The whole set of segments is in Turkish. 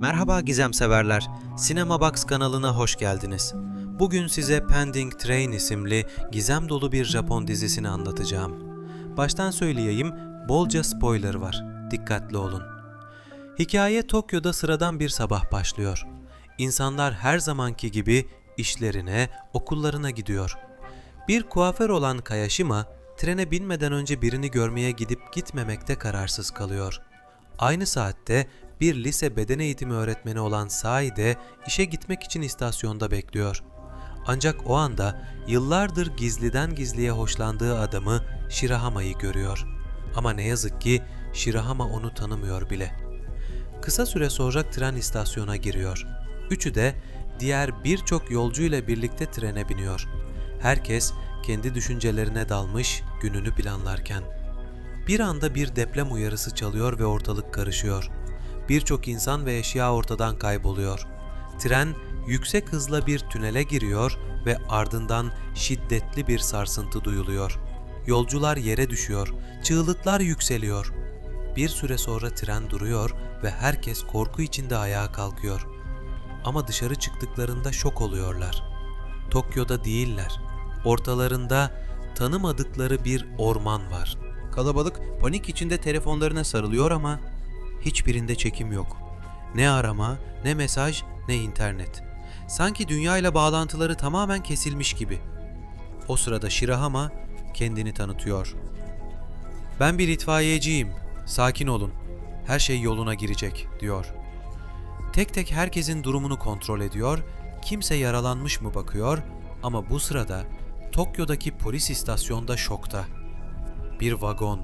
Merhaba gizem severler. Cinema Box kanalına hoş geldiniz. Bugün size Pending Train isimli gizem dolu bir Japon dizisini anlatacağım. Baştan söyleyeyim, bolca spoiler var. Dikkatli olun. Hikaye Tokyo'da sıradan bir sabah başlıyor. İnsanlar her zamanki gibi işlerine, okullarına gidiyor. Bir kuaför olan Kayashima, trene binmeden önce birini görmeye gidip gitmemekte kararsız kalıyor. Aynı saatte bir lise beden eğitimi öğretmeni olan Sai de işe gitmek için istasyonda bekliyor. Ancak o anda yıllardır gizliden gizliye hoşlandığı adamı Shirahama'yı görüyor. Ama ne yazık ki Shirahama onu tanımıyor bile. Kısa süre sonra tren istasyona giriyor. Üçü de diğer birçok yolcuyla birlikte trene biniyor. Herkes kendi düşüncelerine dalmış gününü planlarken. Bir anda bir deprem uyarısı çalıyor ve ortalık karışıyor. Birçok insan ve eşya ortadan kayboluyor. Tren yüksek hızla bir tünele giriyor ve ardından şiddetli bir sarsıntı duyuluyor. Yolcular yere düşüyor, çığlıklar yükseliyor. Bir süre sonra tren duruyor ve herkes korku içinde ayağa kalkıyor. Ama dışarı çıktıklarında şok oluyorlar. Tokyo'da değiller. Ortalarında tanımadıkları bir orman var. Kalabalık panik içinde telefonlarına sarılıyor ama hiçbirinde çekim yok. Ne arama, ne mesaj, ne internet. Sanki dünya ile bağlantıları tamamen kesilmiş gibi. O sırada Shirahama kendini tanıtıyor. Ben bir itfaiyeciyim. Sakin olun. Her şey yoluna girecek, diyor. Tek tek herkesin durumunu kontrol ediyor, kimse yaralanmış mı bakıyor ama bu sırada Tokyo'daki polis istasyonda şokta. Bir vagon.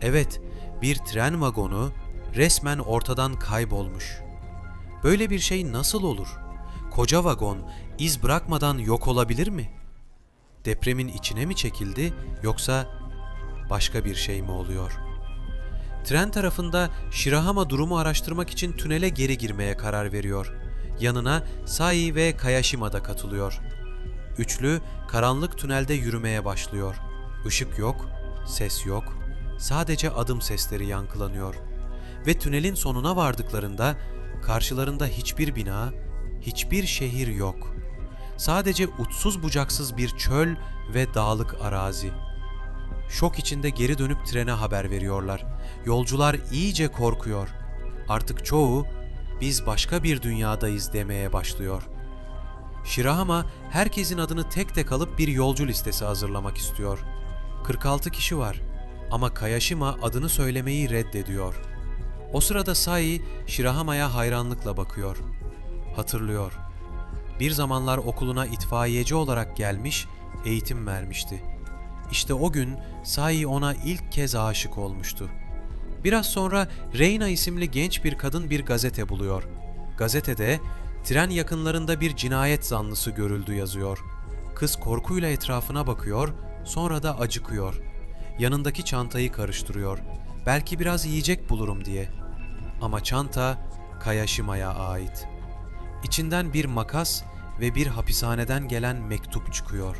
Evet, bir tren vagonu resmen ortadan kaybolmuş. Böyle bir şey nasıl olur? Koca vagon iz bırakmadan yok olabilir mi? Depremin içine mi çekildi yoksa başka bir şey mi oluyor? Tren tarafında Shirahama durumu araştırmak için tünele geri girmeye karar veriyor. Yanına Sai ve Kayashima da katılıyor. Üçlü karanlık tünelde yürümeye başlıyor. Işık yok, ses yok, sadece adım sesleri yankılanıyor. Ve tünelin sonuna vardıklarında karşılarında hiçbir bina, hiçbir şehir yok. Sadece uçsuz bucaksız bir çöl ve dağlık arazi. Şok içinde geri dönüp trene haber veriyorlar. Yolcular iyice korkuyor. Artık çoğu biz başka bir dünyadayız demeye başlıyor. Shirahama herkesin adını tek tek alıp bir yolcu listesi hazırlamak istiyor. 46 kişi var ama Kayashima adını söylemeyi reddediyor. O sırada Sai Shirahama'ya hayranlıkla bakıyor. Hatırlıyor. Bir zamanlar okuluna itfaiyeci olarak gelmiş, eğitim vermişti. İşte o gün Sai ona ilk kez aşık olmuştu. Biraz sonra Reina isimli genç bir kadın bir gazete buluyor. Gazetede tren yakınlarında bir cinayet zanlısı görüldü yazıyor. Kız korkuyla etrafına bakıyor, sonra da acıkıyor. Yanındaki çantayı karıştırıyor. Belki biraz yiyecek bulurum diye. Ama çanta Kayashima'ya ait. İçinden bir makas ve bir hapishaneden gelen mektup çıkıyor.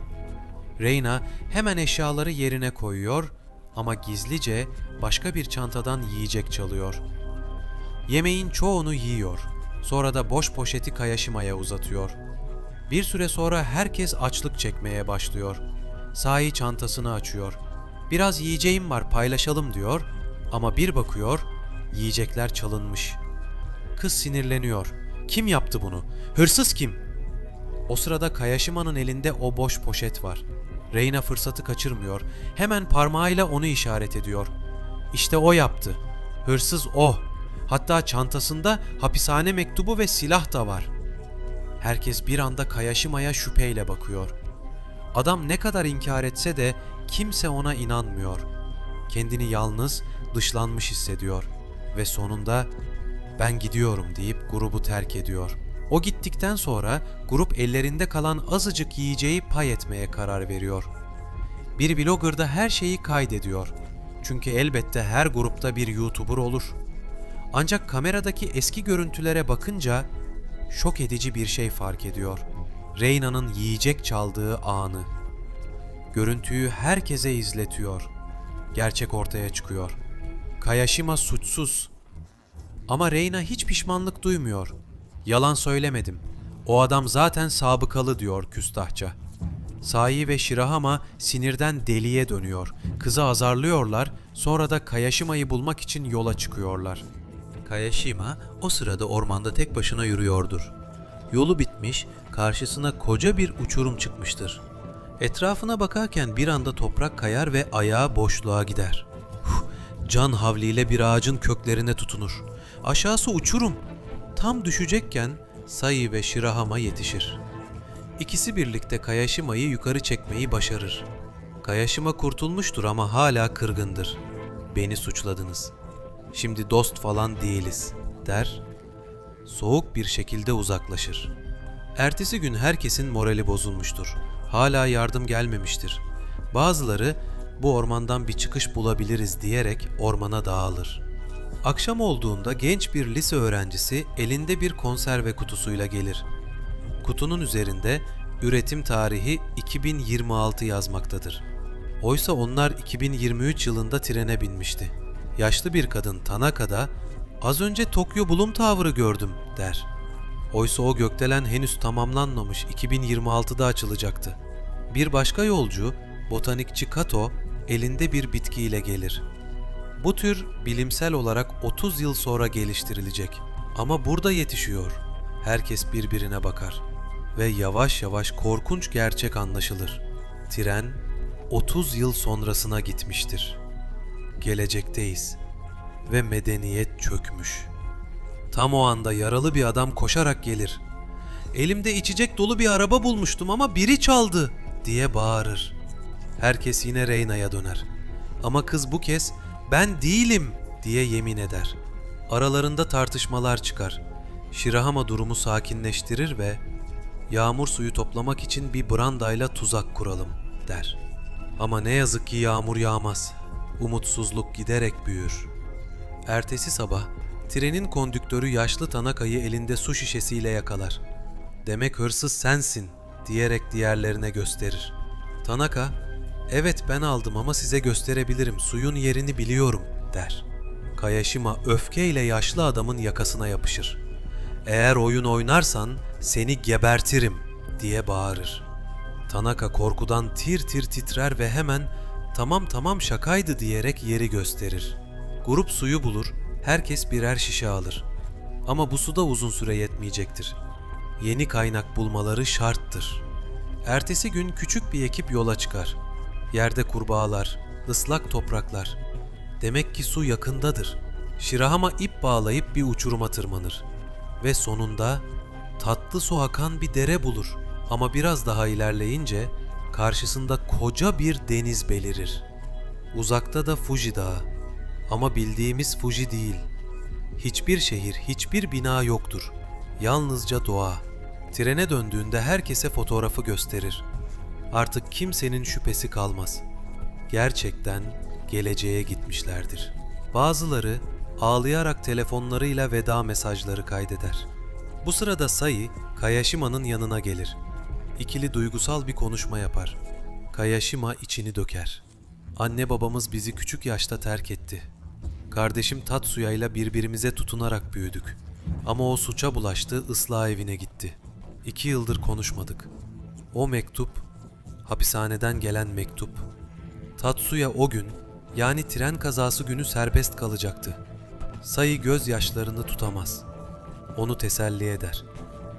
Reyna hemen eşyaları yerine koyuyor ama gizlice başka bir çantadan yiyecek çalıyor. Yemeğin çoğunu yiyor. Sonra da boş poşeti Kayashima'ya uzatıyor. Bir süre sonra herkes açlık çekmeye başlıyor. Sahi çantasını açıyor. Biraz yiyeceğim var paylaşalım diyor ama bir bakıyor yiyecekler çalınmış. Kız sinirleniyor. Kim yaptı bunu? Hırsız kim? O sırada Kayashima'nın elinde o boş poşet var. Reyna fırsatı kaçırmıyor. Hemen parmağıyla onu işaret ediyor. İşte o yaptı. Hırsız o. Hatta çantasında hapishane mektubu ve silah da var. Herkes bir anda Kayashima'ya şüpheyle bakıyor. Adam ne kadar inkar etse de kimse ona inanmıyor. Kendini yalnız, dışlanmış hissediyor ve sonunda ben gidiyorum deyip grubu terk ediyor. O gittikten sonra grup ellerinde kalan azıcık yiyeceği pay etmeye karar veriyor. Bir blogger da her şeyi kaydediyor. Çünkü elbette her grupta bir YouTuber olur. Ancak kameradaki eski görüntülere bakınca şok edici bir şey fark ediyor. Reyna'nın yiyecek çaldığı anı. Görüntüyü herkese izletiyor. Gerçek ortaya çıkıyor. Kayashima suçsuz. Ama Reyna hiç pişmanlık duymuyor. Yalan söylemedim. O adam zaten sabıkalı diyor küstahça. Sai ve Shirahama sinirden deliye dönüyor. Kızı azarlıyorlar, sonra da Kayashima'yı bulmak için yola çıkıyorlar. Kayashima o sırada ormanda tek başına yürüyordur. Yolu bitmiş, karşısına koca bir uçurum çıkmıştır. Etrafına bakarken bir anda toprak kayar ve ayağı boşluğa gider. Can havliyle bir ağacın köklerine tutunur. Aşağısı uçurum. Tam düşecekken Sai ve Shirahama yetişir. İkisi birlikte Kayashima'yı yukarı çekmeyi başarır. Kayashima kurtulmuştur ama hala kırgındır. Beni suçladınız. Şimdi dost falan değiliz, der. Soğuk bir şekilde uzaklaşır. Ertesi gün herkesin morali bozulmuştur. Hala yardım gelmemiştir. Bazıları bu ormandan bir çıkış bulabiliriz diyerek ormana dağılır. Akşam olduğunda genç bir lise öğrencisi elinde bir konserve kutusuyla gelir. Kutunun üzerinde üretim tarihi 2026 yazmaktadır. Oysa onlar 2023 yılında trene binmişti. Yaşlı bir kadın Tanaka'da az önce Tokyo Bulum Tower'ı gördüm der. Oysa o gökdelen henüz tamamlanmamış 2026'da açılacaktı. Bir başka yolcu botanikçi Kato elinde bir bitkiyle gelir. Bu tür bilimsel olarak 30 yıl sonra geliştirilecek. Ama burada yetişiyor. Herkes birbirine bakar ve yavaş yavaş korkunç gerçek anlaşılır. Tren 30 yıl sonrasına gitmiştir. Gelecekteyiz ve medeniyet çökmüş. Tam o anda yaralı bir adam koşarak gelir. Elimde içecek dolu bir araba bulmuştum ama biri çaldı diye bağırır. Herkes yine Reyna'ya döner. Ama kız bu kez ben değilim diye yemin eder. Aralarında tartışmalar çıkar. Shirahama durumu sakinleştirir ve yağmur suyu toplamak için bir brandayla tuzak kuralım der. Ama ne yazık ki yağmur yağmaz. Umutsuzluk giderek büyür. Ertesi sabah trenin kondüktörü yaşlı Tanaka'yı elinde su şişesiyle yakalar. Demek hırsız sensin diyerek diğerlerine gösterir. Tanaka, evet ben aldım ama size gösterebilirim suyun yerini biliyorum der. Kayashima öfkeyle yaşlı adamın yakasına yapışır. Eğer oyun oynarsan seni gebertirim diye bağırır. Tanaka korkudan tir tir titrer ve hemen tamam tamam şakaydı diyerek yeri gösterir. Grup suyu bulur, herkes birer şişe alır. Ama bu su da uzun süre yetmeyecektir. Yeni kaynak bulmaları şarttır. Ertesi gün küçük bir ekip yola çıkar. Yerde kurbağalar, ıslak topraklar. Demek ki su yakındadır. Şirahama ip bağlayıp bir uçuruma tırmanır. Ve sonunda tatlı su akan bir dere bulur. Ama biraz daha ilerleyince karşısında koca bir deniz belirir. Uzakta da Fuji Dağı. Ama bildiğimiz Fuji değil. Hiçbir şehir, hiçbir bina yoktur. Yalnızca doğa. Trene döndüğünde herkese fotoğrafı gösterir. Artık kimsenin şüphesi kalmaz. Gerçekten geleceğe gitmişlerdir. Bazıları ağlayarak telefonlarıyla veda mesajları kaydeder. Bu sırada Sai, Kayashima'nın yanına gelir. İkili duygusal bir konuşma yapar. Kayashima içini döker. Anne babamız bizi küçük yaşta terk etti. Kardeşim Tatsuya ile birbirimize tutunarak büyüdük. Ama o suça bulaştı, ıslah evine gitti. İki yıldır konuşmadık. O mektup, hapishaneden gelen mektup. Tatsuya o gün, yani tren kazası günü serbest kalacaktı. Sayı gözyaşlarını tutamaz. Onu teselli eder.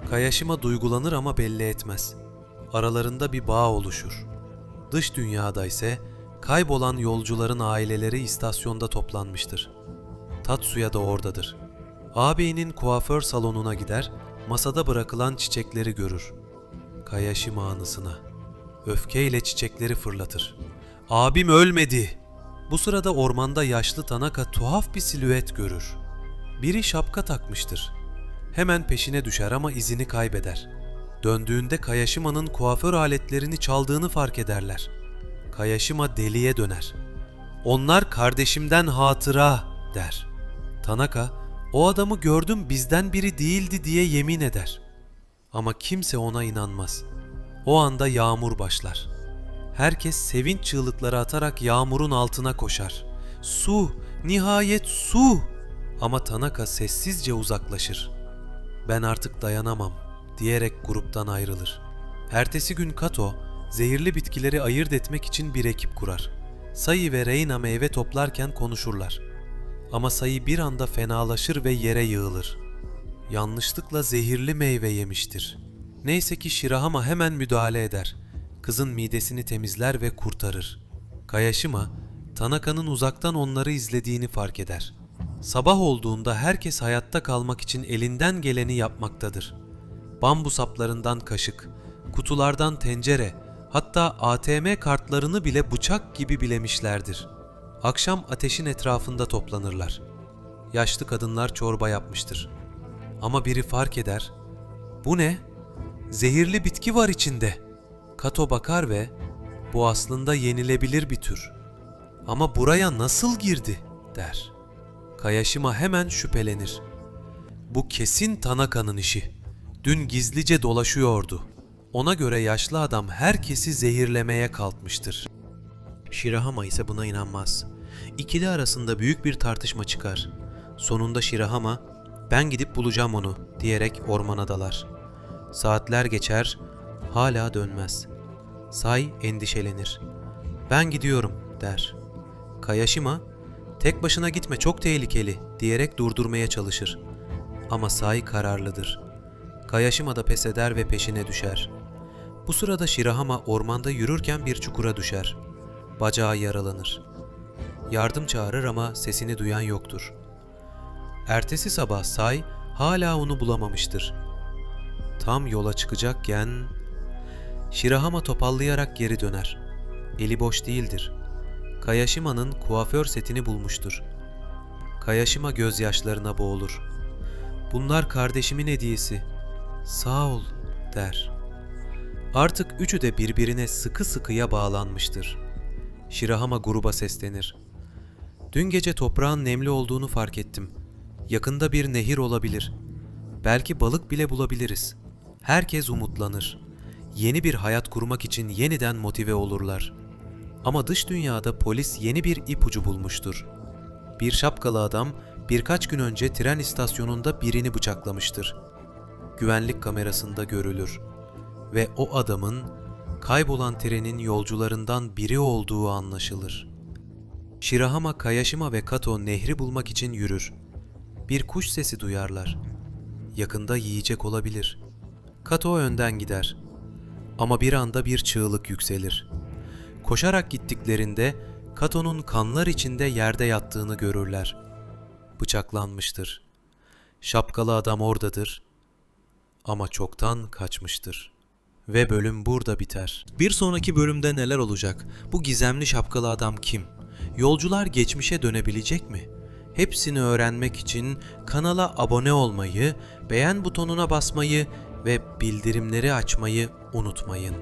Kayashima duygulanır ama belli etmez. Aralarında bir bağ oluşur. Dış dünyada ise kaybolan yolcuların aileleri istasyonda toplanmıştır. Tatsuya da oradadır. Ağabeyinin kuaför salonuna gider, masada bırakılan çiçekleri görür. Kayashima anısına. Öfkeyle çiçekleri fırlatır. Abim ölmedi. Bu sırada ormanda yaşlı Tanaka tuhaf bir silüet görür. Biri şapka takmıştır. Hemen peşine düşer ama izini kaybeder. Döndüğünde Kayashima'nın kuaför aletlerini çaldığını fark ederler. Kayashima deliye döner. Onlar kardeşimden hatıra der. Tanaka, o adamı gördüm bizden biri değildi diye yemin eder. Ama kimse ona inanmaz. O anda yağmur başlar. Herkes sevinç çığlıkları atarak yağmurun altına koşar. Su, nihayet su Ama Tanaka sessizce uzaklaşır. Ben artık dayanamam diyerek gruptan ayrılır. Ertesi gün Kato, zehirli bitkileri ayırt etmek için bir ekip kurar. Sayı ve Reina meyve toplarken konuşurlar. Ama Sayı bir anda fenalaşır ve yere yığılır. Yanlışlıkla zehirli meyve yemiştir. Neyse ki Shirahama hemen müdahale eder. Kızın midesini temizler ve kurtarır. Kayashima, Tanaka'nın uzaktan onları izlediğini fark eder. Sabah olduğunda herkes hayatta kalmak için elinden geleni yapmaktadır. Bambu saplarından kaşık, kutulardan tencere, hatta ATM kartlarını bile bıçak gibi bilemişlerdir. Akşam ateşin etrafında toplanırlar. Yaşlı kadınlar çorba yapmıştır. Ama biri fark eder. Bu ne? Zehirli bitki var içinde. Kato bakar ve bu aslında yenilebilir bir tür. Ama buraya nasıl girdi der. Kayashima hemen şüphelenir. Bu kesin Tanaka'nın işi. Dün gizlice dolaşıyordu. Ona göre yaşlı adam herkesi zehirlemeye kalkmıştır. Shirahama ise buna inanmaz. İkili arasında büyük bir tartışma çıkar. Sonunda Shirahama, ben gidip bulacağım onu diyerek ormana dalar. Saatler geçer, hala dönmez. Say endişelenir. Ben gidiyorum der. Kayashima, tek başına gitme çok tehlikeli diyerek durdurmaya çalışır. Ama Sai kararlıdır. Kayashima da pes eder ve peşine düşer. Bu sırada Shirahama ormanda yürürken bir çukura düşer. Bacağı yaralanır. Yardım çağırır ama sesini duyan yoktur. Ertesi sabah Say hala onu bulamamıştır. Tam yola çıkacakken Shirahama topallayarak geri döner. Eli boş değildir. Kayashima'nın kuaför setini bulmuştur. Kayashima gözyaşlarına boğulur. Bunlar kardeşimin hediyesi. Sağ ol der. Artık üçü de birbirine sıkı sıkıya bağlanmıştır. Shirahama gruba seslenir. Dün gece toprağın nemli olduğunu fark ettim. Yakında bir nehir olabilir. Belki balık bile bulabiliriz. Herkes umutlanır. Yeni bir hayat kurmak için yeniden motive olurlar. Ama dış dünyada polis yeni bir ipucu bulmuştur. Bir şapkalı adam birkaç gün önce tren istasyonunda birini bıçaklamıştır. Güvenlik kamerasında görülür ve o adamın kaybolan trenin yolcularından biri olduğu anlaşılır. Shirahama, Kayashima ve Kato nehri bulmak için yürür. Bir kuş sesi duyarlar. Yakında yiyecek olabilir. Kato önden gider. Ama bir anda bir çığlık yükselir. Koşarak gittiklerinde Kato'nun kanlar içinde yerde yattığını görürler. Bıçaklanmıştır. Şapkalı adam oradadır ama çoktan kaçmıştır. Ve bölüm burada biter. Bir sonraki bölümde neler olacak? Bu gizemli şapkalı adam kim? Yolcular geçmişe dönebilecek mi? Hepsini öğrenmek için kanala abone olmayı, beğen butonuna basmayı ve bildirimleri açmayı unutmayın.